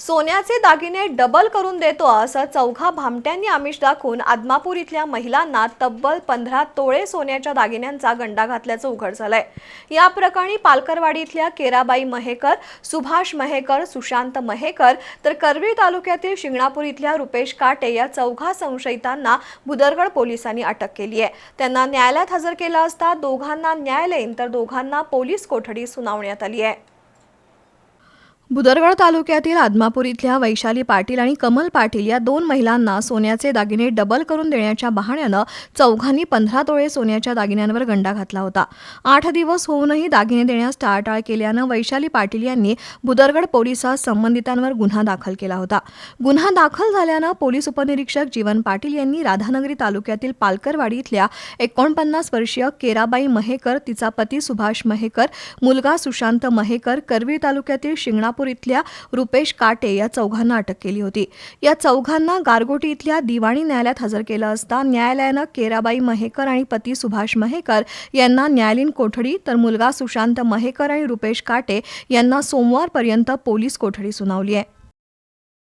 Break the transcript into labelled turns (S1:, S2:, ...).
S1: सोन्याचे दागिने डबल करून देतो असं चौघा भामट्यांनी आमिष दाखवून आदमापूर इथल्या महिलांना तब्बल पंधरा तोळे सोन्याच्या दागिन्यांचा गंडा घातल्याचं उघड झालंय. या प्रकरणी पालकरवाडी इथल्या केराबाई महेकर सुभाष महेकर सुशांत महेकर तर करवीर तालुक्यातील शिंगणापूर इथल्या रुपेश काटे या चौघा संशयितांना भुदरगड पोलिसांनी अटक केली आहे. त्यांना न्यायालयात हजर केलं असता दोघांना न्यायालयीन तर दोघांना पोलीस कोठडी सुनावण्यात आली आहे. भुदरगड तालुक्यातील आदमापूर इथल्या वैशाली पाटील आणि कमल पाटील या दोन महिलांना सोन्याचे दागिने डबल करून देण्याच्या बहाण्यानं चौघांनी पंधरा तोळे सोन्याच्या दागिन्यांवर गंडा घातला होता. आठ दिवस होऊनही दागिने देण्यास टाळाटाळ केल्यानं वैशाली पाटील यांनी भुदरगड पोलिसात संबंधितांवर गुन्हा दाखल केला होता. गुन्हा दाखल झाल्यानं पोलीस उपनिरीक्षक जीवन पाटील यांनी राधानगरी तालुक्यातील पालकरवाडी इथल्या एकोणपन्नास वर्षीय केराबाई महेकर तिचा पती सुभाष महेकर मुलगा सुशांत महेकर करवीर तालुक्यातील कोल्हापूर इथल्या रुपेश काटे या चौघांना अटक केली होती. या चौघांना गारगोटी इथल्या दिवाणी न्यायालयात हजर केलं असता न्यायालयानं केराबाई महेकर आणि पती सुभाष महेकर यांना न्यायालयीन कोठडी तर मुलगा सुशांत महेकर आणि रुपेश काटे यांना सोमवारपर्यंत पोलीस कोठडी सुनावली आहे.